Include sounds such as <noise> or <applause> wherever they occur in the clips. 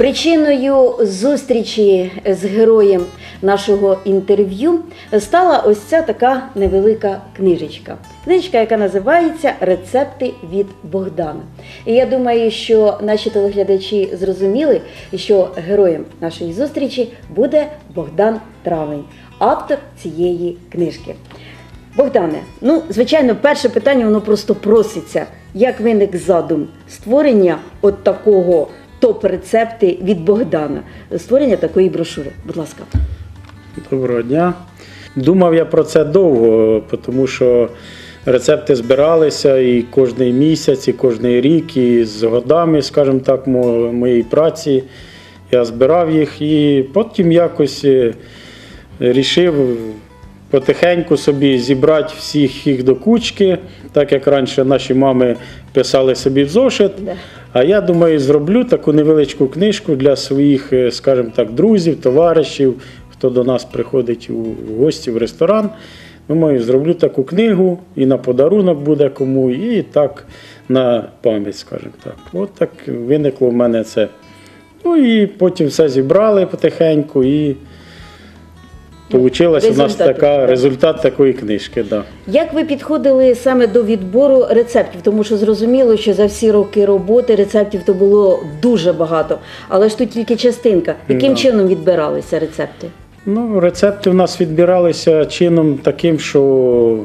Причиною зустрічі з героєм нашого інтерв'ю стала ось ця така невелика книжечка. Книжечка, яка називається Рецепти від Богдана. І я думаю, що наші телеглядачі зрозуміли, що героєм нашої зустрічі буде Богдан Травень, автор цієї книжки. Богдане, ну звичайно, перше питання воно просто проситься. Як виник задум створення от такого топ-рецепти від Богдана, створення такої брошури? Будь ласка. Доброго дня. Думав я про це довго, тому що рецепти збиралися і кожний місяць, і кожний рік, і з годами, скажімо так, моєї праці. Я збирав їх і потім якось е, рішив потихеньку собі зібрати всіх їх до кучки, так як раніше наші мами писали собі в зошит. А я думаю, зроблю таку невеличку книжку для своїх, е, скажімо так, друзів, товаришів, хто до нас приходить у гості в ресторан. Думаю, зроблю таку книгу і на подарунок буде кому, і так на пам'ять, скажімо так. От так виникло в мене це. Ну і потім все зібрали потихеньку, і Получилась у нас результат, така так. результат такої книжки. Да. Як ви підходили саме до відбору рецептів? Тому що зрозуміло, що за всі роки роботи рецептів то було дуже багато, але ж тут тільки частинка. Яким Да. чином відбиралися рецепти? Ну, рецепти у нас відбиралися чином таким, що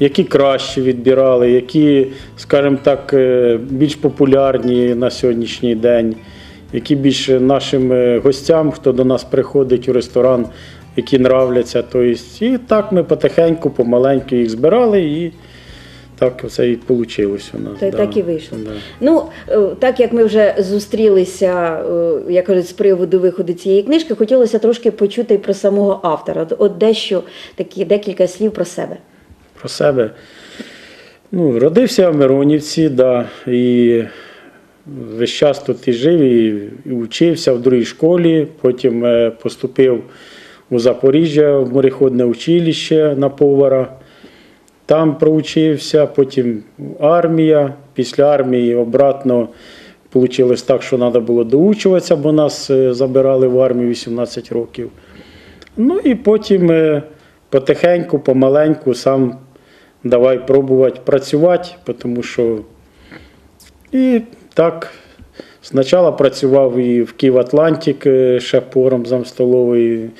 які краще відбирали, які, скажімо так, е, більш популярні на сьогоднішній день, які більш нашим е, гостям, хто до нас приходить у ресторан, які нравляться. Тобто, і так ми потихеньку, помаленьку їх збирали, і так це і вийшло у нас. Та да. так і вийшло. Да. Ну, е, так як ми вже зустрілися, е, як кажуть, з приводу виходу цієї книжки, хотілося трошки почути і про самого автора. От- От дещо такі декілька слів про себе. про себе. Ну, родився в Миронівці, да, і весь час тут і жив, і, і вчився в другій школі, потім е, поступив у Запоріжжя в мореходне училище на повара. Там проучився, потім армія. Після армії обратно вийшло так, що треба було доучуватися, бо нас е, забирали в армію 18 років. Ну і потім е, потихеньку, помаленьку сам давай пробувати працювати, тому що і так. Спочатку працював і в Київ Атлантик е, шеф-поваром замстоловий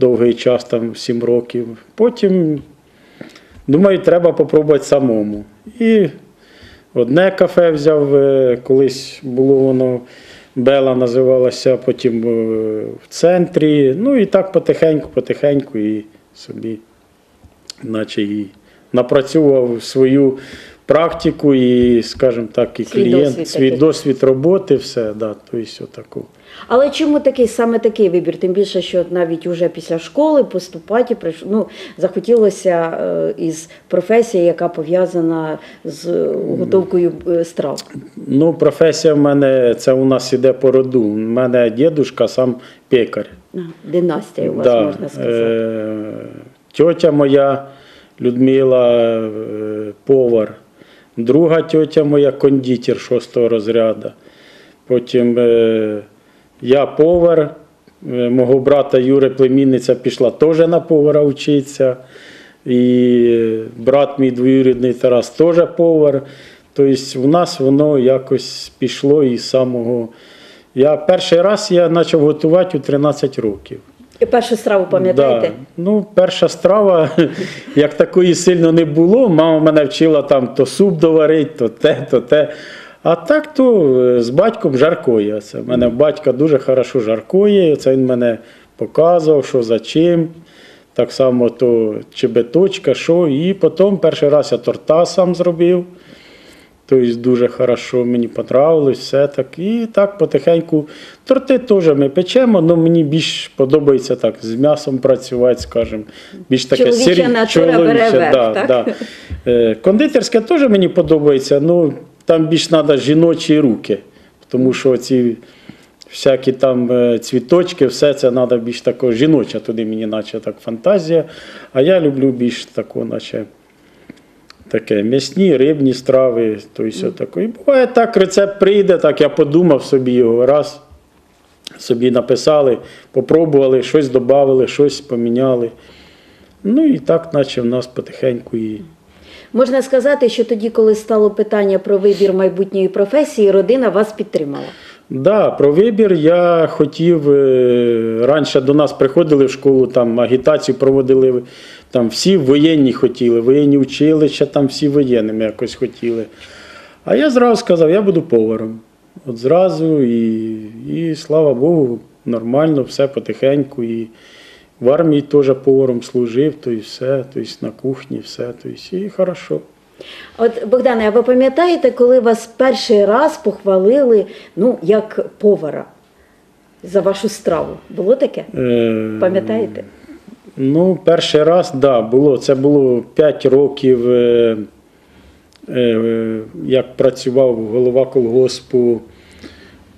довгий час, там 7 років. Потім думаю, треба попробувати самому. І одне кафе взяв, е, колись було воно Бела називалося, потім е, в центрі. Ну і так потихеньку, потихеньку і собі, наче і напрацював свою практику і, скажімо так, і клієнт, свій досвід роботи, все, да, тобто отаку. Але чому такий саме такий вибір? Тим більше, що навіть уже після школи поступати прийш- ну, захотілося е, із професії, яка пов'язана з е, готовкою е, страв. Ну, професія в мене, це у нас іде по роду. У мене дідусь сам пекар. Династія у вас Да, можна сказати. Тьотя моя Людмила повар, друга тьотя моя кондитер шостого розряду. Потім я повар, е, мого брата Юри племінниця пішла теж на повара вчитися. І брат мій двоюрідний Тарас теж повар. Тобто у нас воно якось пішло із самого. Я перший раз я почав готувати у 13 років. І першу страву пам'ятаєте? Да. Ну, перша страва, як такої сильно не було. Мама мене вчила там то суп доварити, то те, то те. А так то е, з батьком жаркоє. Це в мене батько дуже хорошо жаркоє. Це він мене показував, що за чим. Так само то чебеточка, що. І потім перший раз я торта сам зробив. Тобто дуже хорошо, мені понравилось, все так. І так потихеньку. Торти теж ми печемо, але мені більш подобається так з м'ясом працювати, скажімо. Більш таке сирі- верх, да, так? Да. Е, Кондитерське теж мені подобається, ну там більш треба жіночі руки, тому що ці всякі там е, цвіточки, все це треба більш такого жіноча, туди мені наче так фантазія. А я люблю більш таку, наче таке м'ясні, рибні страви. Тобто, mm. І буває так, рецепт прийде, так я подумав собі його раз. собі написали, попробували, щось додали, щось поміняли. Ну і так, наче в нас потихеньку і. Можна сказати, що тоді, коли стало питання про вибір майбутньої професії, родина вас підтримала. Да, про вибір я хотів. е, Раніше до нас приходили в школу, там агітацію проводили. Там всі воєнні хотіли, воєнні училища, там всі воєнними якось хотіли. А я зразу сказав, я буду поваром. От зразу, і, і слава Богу, нормально, все потихеньку. І в армії теж поваром служив, то і все, то есть на кухні, все, то і хорошо. От Богдане, а ви пам'ятаєте, коли вас перший раз похвалили ну, як повара за вашу страву? Було таке? Е, Пам'ятаєте? Ну, перший раз, так, да, було. Це було 5 років, е, е, як працював голова колгоспу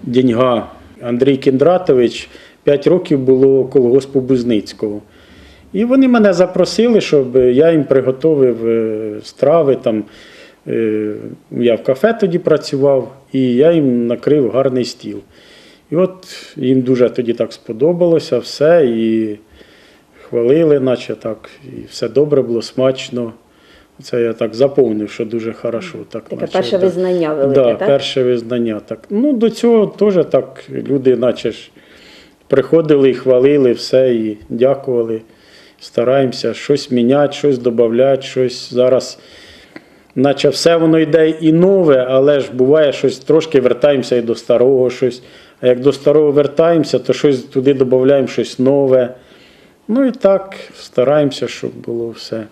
Діньга Андрій Кіндратович. 5 років було колгоспу Бузницького. І вони мене запросили, щоб я їм приготовив е, страви. Там, е, я в кафе тоді працював, і я їм накрив гарний стіл. І от їм дуже тоді так сподобалося все. І хвалили, наче так, і все добре було, смачно. Це я так заповнив, що дуже хорошо. Так, Таке наче, перше да. визнання велике, да, так? перше визнання. Так. Ну, до цього теж так люди, наче ж, приходили і хвалили все, і дякували. Стараємося щось міняти, щось додати, щось зараз. Наче все воно йде і нове, але ж буває щось трошки вертаємося і до старого щось. А як до старого вертаємося, то щось туди додаємо щось нове. Ну і так стараємося, щоб було все.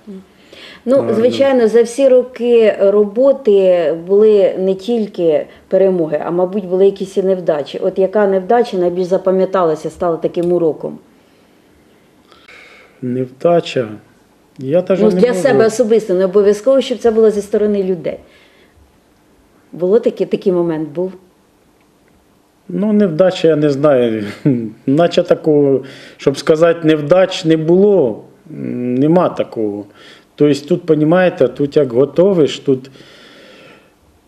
Ну, звичайно, за всі роки роботи були не тільки перемоги, а мабуть, були якісь і невдачі. От яка невдача найбільш запам'яталася, стала таким уроком? Невдача. Я навіть Ну, не для можу. себе особисто, не обов'язково, щоб це було зі сторони людей. Було таке, такий момент був. Ну, невдача, я не знаю. <laughs> Наче такого, щоб сказати, невдач не було. Нема такого. Тобто тут, розумієте, тут як готовиш, тут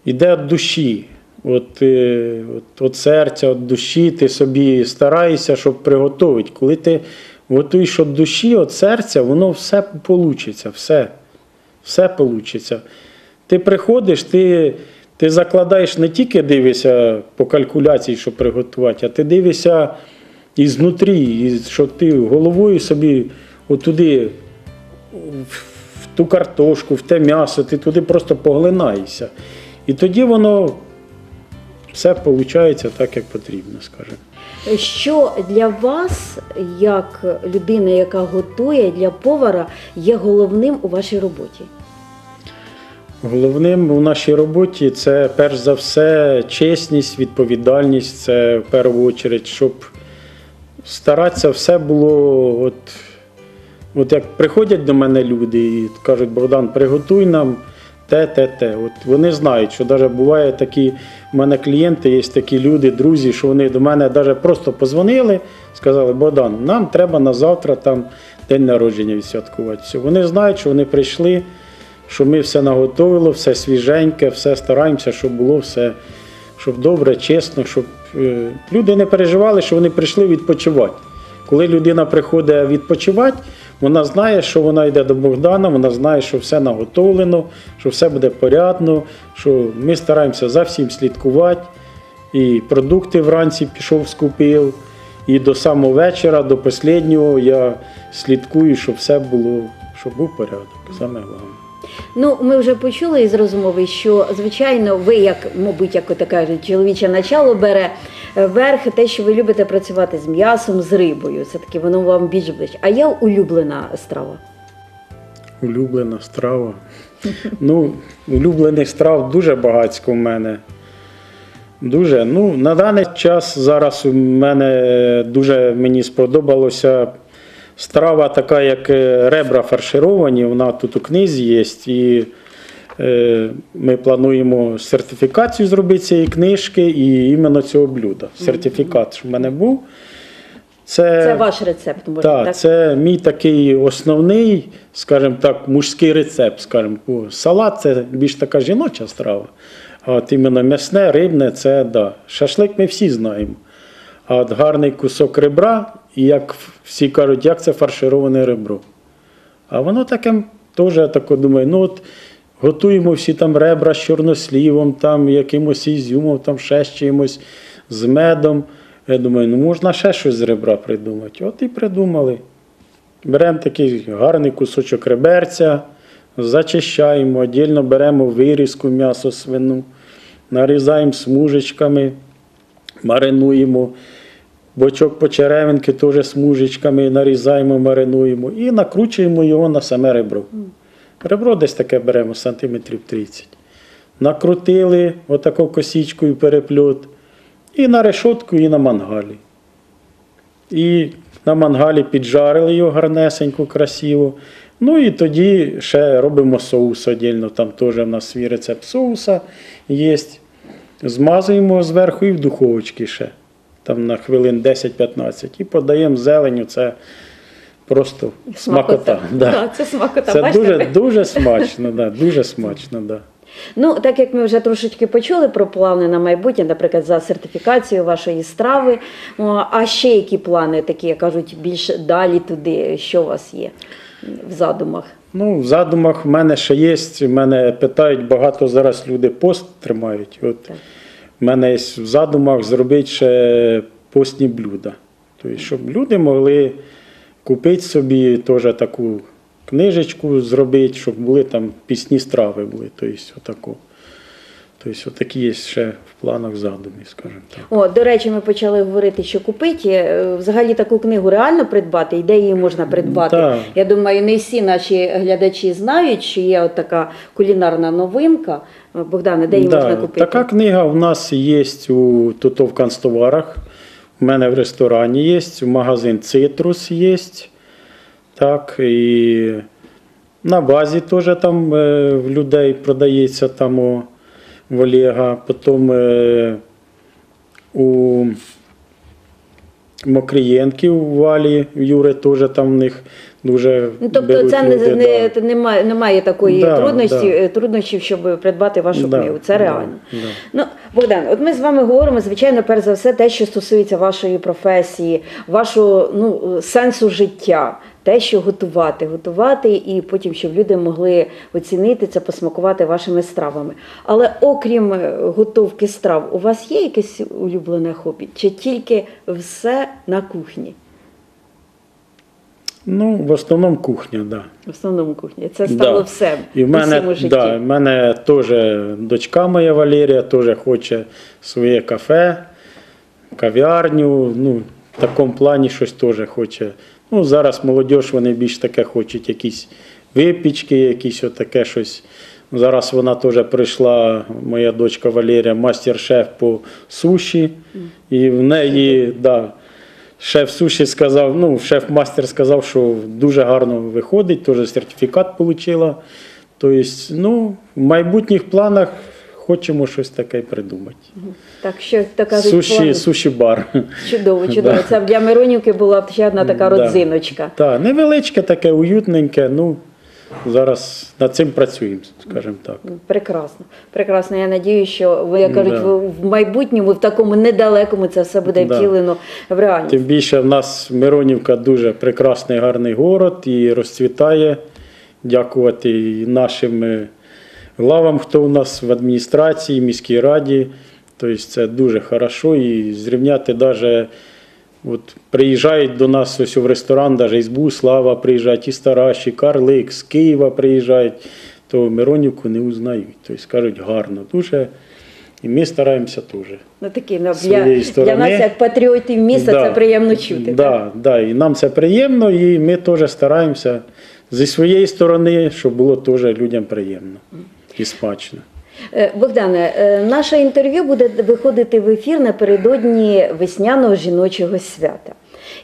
іде від душі. От, е, от, от серця, від душі, ти собі стараєшся, щоб приготувати. Коли ти готуєш від душі, від серця, воно все вийде, все. Все вийде. Ти приходиш, ти, ти закладаєш не тільки дивишся по калькуляції, що приготувати, а ти дивишся і що ти головою собі отуди, ту картошку, в те м'ясо, ти туди просто поглинаєшся. І тоді воно все виходить так, як потрібно, скажімо. Що для вас, як людини, яка готує для повара, є головним у вашій роботі? Головним у нашій роботі це перш за все чесність, відповідальність. Це в першу чергу, щоб старатися все було. От, от як приходять до мене люди і кажуть, Богдан, приготуй нам те, те, те. От вони знають, що навіть буває такі, в мене клієнти, є такі люди, друзі, що вони до мене навіть просто позвонили, сказали, Богдан, нам треба на завтра там день народження відсвяткувати. Все. Вони знають, що вони прийшли що ми все наготовили, все свіженьке, все стараємося, щоб було все, щоб добре, чесно, щоб е, люди не переживали, що вони прийшли відпочивати. Коли людина приходить відпочивати, вона знає, що вона йде до Богдана, вона знає, що все наготовлено, що все буде порядно, що ми стараємося за всім слідкувати. І продукти вранці пішов, скупив. І до самого вечора, до останнього я слідкую, щоб все було, щоб був порядок. Саме головне. Ну, ми вже почули із розмови, що звичайно, ви, як, мабуть, як ото кажуть, чоловіче начало бере верх те, що ви любите працювати з м'ясом, з рибою. Все таки воно вам більш ближче. А є улюблена страва? Улюблена страва. Ну, улюблених страв дуже багатько в мене. Дуже. Ну, на даний час зараз у мене дуже мені сподобалося страва така, як е, ребра фаршировані. Вона тут у книзі є. І е, ми плануємо сертифікацію зробити цієї книжки і іменно цього блюда. Сертифікат, в мене був. Це ваш рецепт, можна Так, так? це мій такий основний, скажімо так, мужський рецепт. Скажімо. Салат це більш така жіноча страва. А от іменно м'ясне, рибне це да. Шашлик ми всі знаємо. А от гарний кусок ребра, і як всі кажуть, як це фаршироване ребро. А воно таке теж я тако думаю, ну от готуємо всі там ребра з чорнослівом, там якимось ізюмом, там ще з чимось, з медом. Я думаю, ну можна ще щось з ребра придумати. От і придумали. Беремо такий гарний кусочок реберця, зачищаємо, віддільно беремо вирізку м'ясо свину, нарізаємо смужечками, маринуємо. Бочок почеревинки теж смужечками нарізаємо, маринуємо і накручуємо його на саме ребро. Ребро десь таке беремо сантиметрів 30. Накрутили отако косічкою перепльот. І на решотку, і на мангалі. І на мангалі піджарили його гарнесенько, красиво. Ну і тоді ще робимо соус віддільно. Там теж в нас свій рецепт соуса є. Змазуємо зверху і в духовочці ще. Там на хвилин 10-15. І подаємо зеленю. Це просто смакота. Да. Да, це смакота. Це Бачите, дуже, дуже смачно, да, дуже смачно, да. Ну, так як ми вже трошечки почули про плани на майбутнє, наприклад, за сертифікацію вашої страви. А ще які плани такі, як кажуть, більш далі туди, що у вас є в задумах? Ну, в задумах в мене ще є. Мене питають, багато зараз люди пост тримають. От Так. в мене є в задумах зробити ще постні блюда. Тобто, щоб люди могли купити собі теж таку книжечку зробити, щоб були там пісні страви були. Тобто, отаку. Тобто, отакі є ще в планах задумів, скажімо так. О, до речі, ми почали говорити, що купити. Е, Взагалі таку книгу реально придбати, і де її можна придбати. Так. Я думаю, не всі наші глядачі знають, що є от така кулінарна новинка. Богдане, де її Да, можна купити? Така книга в нас є у тут в канцтоварах. У мене в ресторані є, в магазин Цитрус є. Так, і на базі теж там е, в людей продається там у, Олега. Потім е, у Мокрієнків у Валі, в Юри теж там в них дуже. Ну, тобто це люди, не, да. немає, немає такої Да, трудності, да. е, труднощів, щоб придбати вашу Да, книгу. Це да, реально. да. Ну, Богдан, от ми з вами говоримо, звичайно, перш за все, те, що стосується вашої професії, вашого ну, сенсу життя, те, що готувати, готувати, і потім, щоб люди могли оцінити це, посмакувати вашими стравами. Але окрім е, готовки страв, у вас є якесь улюблене хобі? Чи тільки все на кухні? Ну, в основному кухня, так. Да. В основному кухні. Це стало Да. все І в мене, житті. да, в мене теж дочка моя Валерія теж хоче своє кафе, кав'ярню. Ну, в такому плані щось теж хоче. Ну, зараз молодь, вони більш таке хочуть, якісь випічки, якісь отаке щось. Зараз вона теж прийшла, моя дочка Валерія, мастер-шеф по суші. І в неї, да, Шеф суші сказав, ну, шеф-мастер сказав, що дуже гарно виходить, теж сертифікат отримала. Тобто, ну, в майбутніх планах хочемо щось таке придумати. Так що така Суші, плани. суші бар. чудово, <laughs> чудово. Да. Це для Миронівки була ще одна така Да. родзиночка. Так, невеличке, таке, уютненьке. Ну, зараз над цим працюємо, скажімо так. Прекрасно, прекрасно. Я надію, що ви як кажуть, Да. в- в майбутньому, в такому недалекому, це все буде Да. втілено в реальність. Тим більше в нас Миронівка дуже прекрасний, гарний город і розцвітає. Дякувати і нашим е, главам, хто у нас в адміністрації, міській раді. Тобто це дуже хорошо. І зрівняти навіть, от приїжджають до нас ось в ресторан, навіть із Буслава приїжджають, із Тараші, Карлик, з Києва приїжджають, то Миронівку не узнають. Тобто кажуть, гарно, дуже. І ми стараємося теж. Ну такі ну, для, для нас, як патріотів міста, Да. це приємно чути. Да, так? да, і нам це приємно, і ми теж стараємося зі своєї сторони, щоб було теж людям приємно і смачно. Е, Богдане, е, наше інтерв'ю буде виходити в ефір напередодні весняного жіночого свята.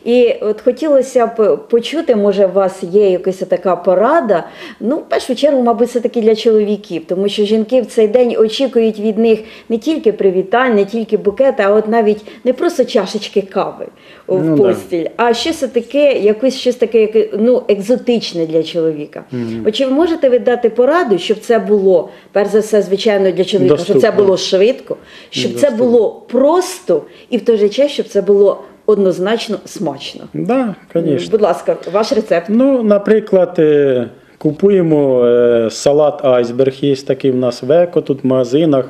І от хотілося б почути, може, у вас є якась така порада. Ну, в першу чергу, мабуть, це таки для чоловіків, тому що жінки в цей день очікують від них не тільки привітань, не тільки букети, а от навіть не просто чашечки кави в Ну, да. постіль, а щось таке, якось щось таке, ну, екзотичне для чоловіка. От чи ви можете ви дати пораду, щоб це було, перш за все, звичайно, для чоловіка, щоб це було швидко, щоб це було просто і в той же час, щоб це було однозначно смачно. Да, звісно. Будь ласка, ваш рецепт. Ну, наприклад, е, купуємо е, салат айсберг, є такий в нас в еко, тут в магазинах,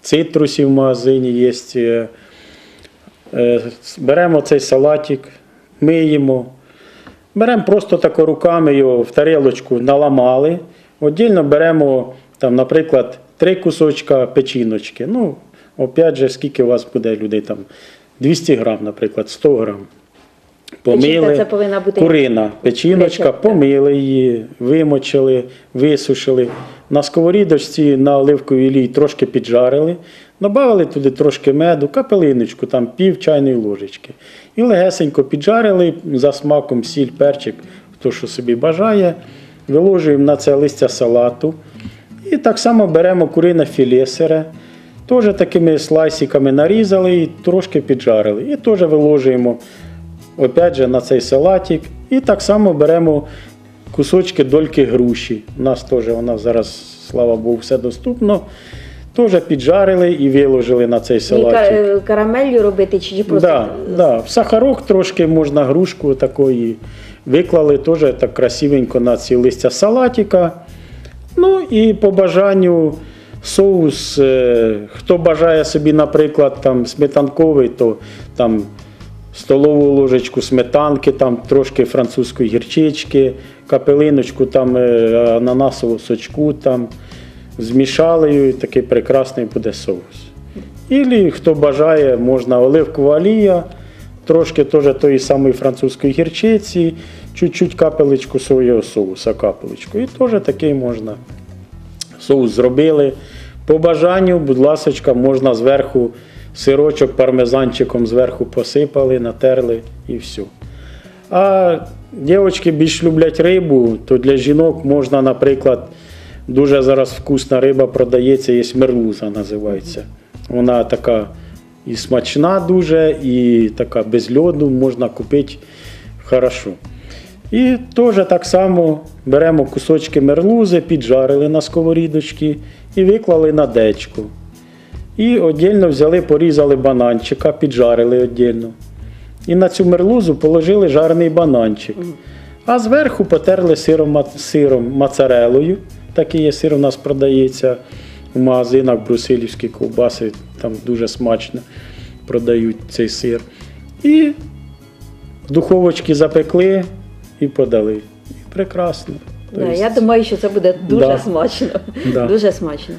в цитрусі в магазині є. е, Беремо цей салатик, миємо. Беремо просто тако руками його в тарілочку наламали. Отдільно беремо, там, наприклад, три кусочка печіночки. Ну, опять же, скільки у вас буде людей там? 200 грам, наприклад, 100 грам. Печінка це повинна бути курина, печіночка, Печінка. помили її, вимочили, висушили. На сковорідочці на оливковій олії трошки піджарили, додали туди трошки меду, капелиночку, там пів чайної ложечки. І легесенько піджарили за смаком сіль, перчик, хто що собі бажає. Виложуємо на це листя салату. І так само беремо курине філе сире. Теж такими слайсиками нарізали і трошки піджарили. І теж виложуємо опять же на цей салатик. І так само беремо кусочки дольки груші. У нас теж вона зараз, слава Богу, все доступно. Теж піджарили і виложили на цей салатик. е, карамеллю робити чи просто Да, да. В сахарок трошки можна грушку такої. Виклали теж так красивенько на ці листя салатика. Ну і по бажанню соус. е, Хто бажає собі, наприклад, там сметанковий, то там столову ложечку сметанки, там трошки французької гірчички, капелиночку, там е, ананасову сочку, там змішали і такий прекрасний буде соус. Ілі, хто бажає, можна оливкова олія, трошки теж тої самої французької гірчиці, чуть-чуть капелечку соєвого соуса, капелечку. І теж такий можна. Соус зробили. По бажанню, будь ласка, можна зверху сирочок пармезанчиком зверху посипали, натерли і все. А дівчатки більш люблять рибу, то для жінок можна, наприклад, дуже зараз вкусна риба продається, є мерлуза називається. Вона така і смачна дуже, і така без льоду можна купити хорошо. І теж так само беремо кусочки мерлузи, піджарили на сковорідочці і виклали на дечку. І віддільно взяли, порізали бананчика, піджарили віддільно. І на цю мерлузу положили жарений бананчик. А зверху потерли сиром, сиром моцарелою. Такий є сир у нас продається в магазинах брусилівські ковбаси, там дуже смачно продають цей сир. І в духовочці запекли і подали. І прекрасно. Да, Тобто, я думаю, що це буде дуже Да. смачно. Да. Дуже смачно.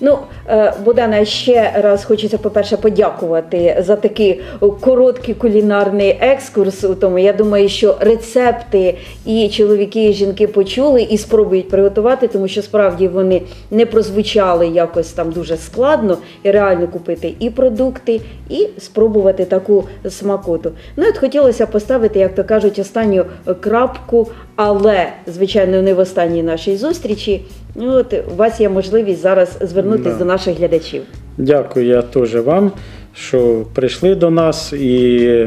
Ну, е, Богдана, ще раз хочеться, по-перше, подякувати за такий короткий кулінарний екскурс. У тому я думаю, що рецепти і чоловіки, і жінки почули і спробують приготувати, тому що справді вони не прозвучали якось там дуже складно і реально купити і продукти, і спробувати таку смакоту. Ну, от хотілося поставити, як то кажуть, останню крапку, але звичайно не в останній нашій зустрічі. Ну, от у вас є можливість зараз звернутися Да. до наших глядачів. Дякую я теж вам, що прийшли до нас. І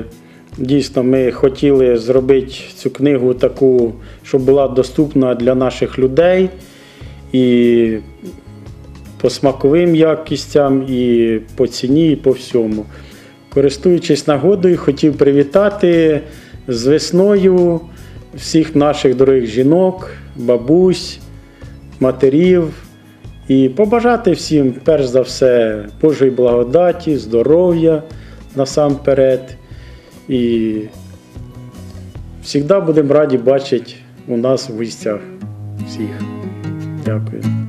дійсно ми хотіли зробити цю книгу таку, щоб була доступна для наших людей. І по смаковим якістям, і по ціні, і по всьому. Користуючись нагодою, хотів привітати з весною всіх наших дорогих жінок, бабусь, матерів і побажати всім, перш за все, Божої благодаті, здоров'я насамперед. І завжди будемо раді бачити у нас в гостях всіх. Дякую.